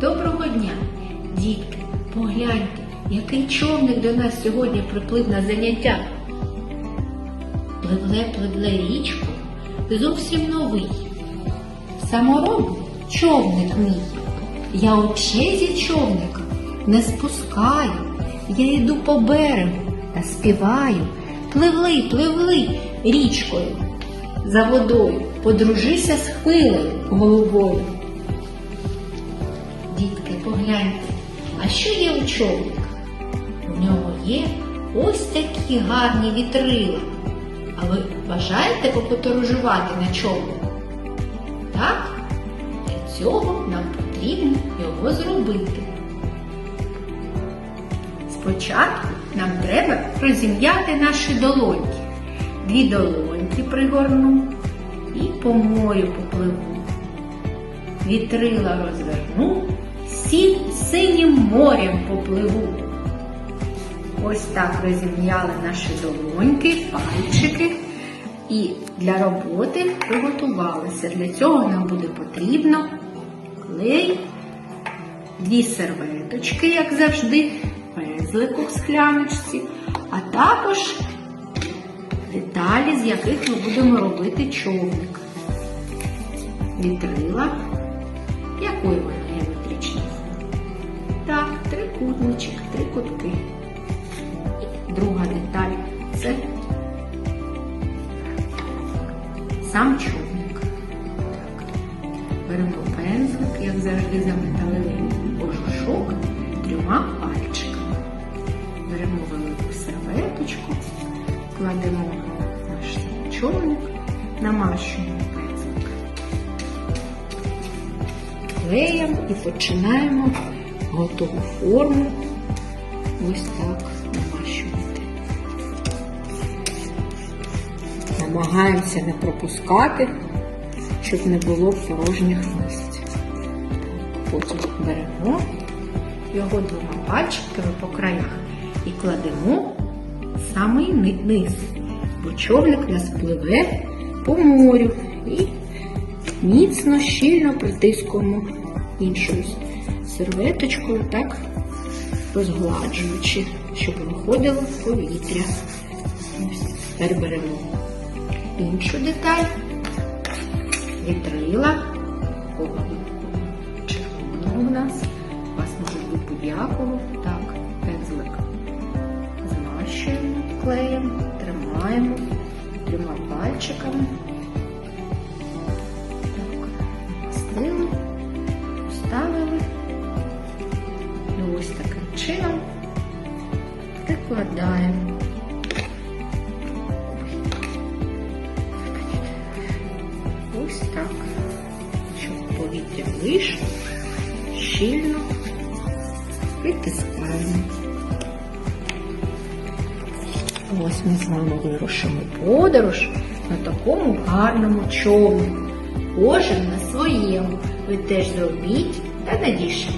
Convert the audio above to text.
Доброго дня, дітки, погляньте, який човник до нас сьогодні приплив на заняття. Пливле, пливле річку, зовсім новий. Самород човник мій. Я очей зі човника не спускаю. Я йду по берегу та співаю. Пливли, пливли річкою. За водою подружися з хвилею головою. Дітки, погляньте, а що є у човника? У нього є ось такі гарні вітрила. А ви бажаєте поподорожувати на човнику? Так? Для цього нам потрібно його зробити. Спочатку нам треба розім'яти наші долоньки. Дві долоньки пригорну і по морю попливу. Вітрила розверну, сім синім морем попливу. Ось так розім'яли наші долоньки, пальчики. І для роботи приготувалися. Для цього нам буде потрібно клей, дві серветочки, як завжди, пензлику в скляночці, а також деталі, з яких ми будемо робити човник. Вітрила, якої вона трикутничок, три кутки. Друга деталь це сам човник. Так. Беремо пензлик, як завжди, за металевий кожушок трьома пальчиками. Беремо велику серветочку, кладемо наш човник, намащуємо пензлик. Клеємо і починаємо готову форму ось так намащувати. Намагаємося не пропускати, щоб не було порожніх місць. Потім беремо його двома пальчиками по краях і кладемо самий низ, бо човник нас пливе по морю і міцно, щільно притискуємо іншою серветочкою, так розгладжуючи, щоб виходило повітря. Тепер беремо іншу деталь, вітрила, кого червоного у нас, у вас може бути будь-якого, так, пензлик. Змащуємо клеєм, тримаємо трьома пальчиками. Прикладаємо. Ось так. Щоб повітря вийшло, щільно притискаємо. Ось ми з вами вирушимо подорож на такому гарному човнику. Кожен на своєму. Ви теж зробіть та надійшли.